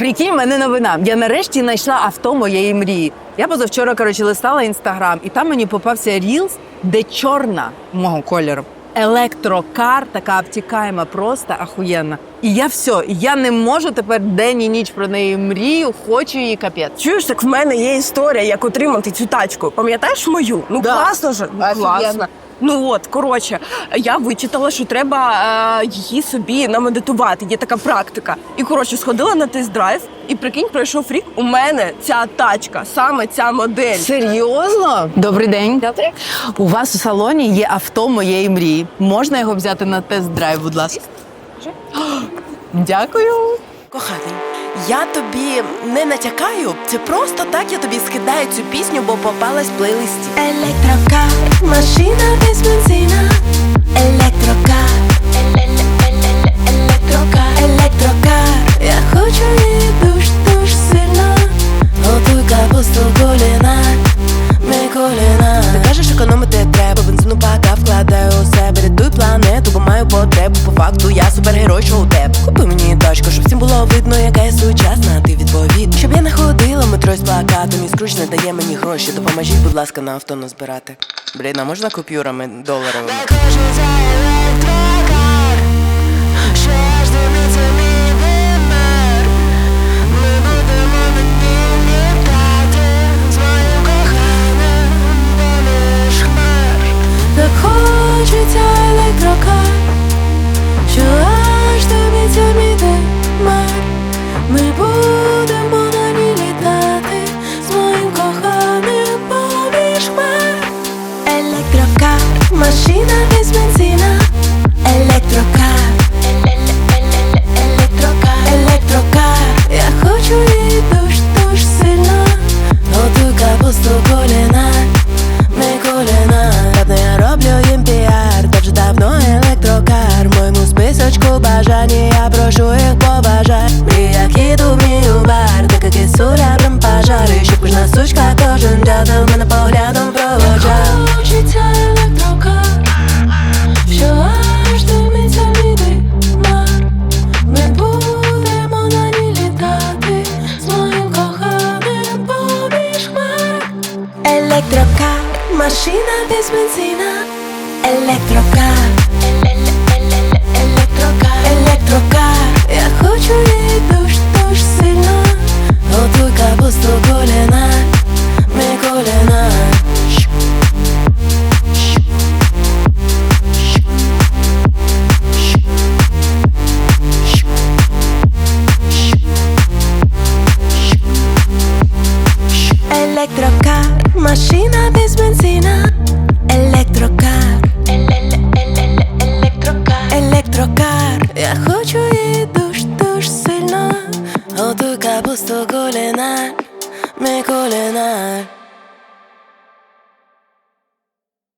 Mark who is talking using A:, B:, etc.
A: Прикинь, мене новина. Я нарешті знайшла авто моєї мрії. Я позавчора, коротше, листала інстаграм, і там мені попався рілс, де чорна мого кольору. Електрокар, така обтікаєма, просто ахуєнна. І я все, я не можу тепер день і ніч про неї мрію, хочу її капець.
B: Чуєш, так в мене є історія, як отримати цю тачку. Пам'ятаєш мою? Ну
A: Да.
B: класно ж. Ну,
A: Офігенно.
B: класно. Ну от, коротше, я вичитала, що треба е, її собі намедитувати. Є така практика. І коротше, сходила на тест-драйв, і прикинь, пройшов рік. У мене ця тачка, саме ця модель.
A: Серйозно? Добрий день. У вас у салоні є авто моєї мрії. Можна його взяти на тест-драйв, будь ласка? Дякую.
C: Коханий, я тобі не натякаю, це просто так я тобі скидаю цю пісню, бо попалась в плейлисті.
D: Електрокар, машина без бензина. Електрокар, електрокар, електрокар. Я хочу її душ, душ сильно. Готуй капусту коліна, ми коліна.
C: Ти кажеш, економити треба, бензину бака вкладаю у себе, рятуй планету, факту я супергерой, що у тебе. Купи мені тачку, щоб всім було видно, яка я сучасна. Ти відповідь. Щоб я не ходила метро з плакатом, і скруч не дає мені гроші. Допоможіть, будь ласка, на авто назбирати. Блін, а можна купюрами доларовими? Прошу їх побажать. Мрія кіду вмію бар, така кисуля прям пожари. Щоб кожна сучка, кожен дятел мене поглядом проводжав.
D: Хочеться електрокар, що аж димиться мій димар. Ми будемо на ній літати з моїм коханим поміж хмар. Електрокар, машина без бензина. Електрокар, машина без бензина. Електрокар, Еле-ле-ле-ле- електрокар, електрокар. Я хочу її душ, душ сильно.
C: Готуй капусту коліна, ми коліна.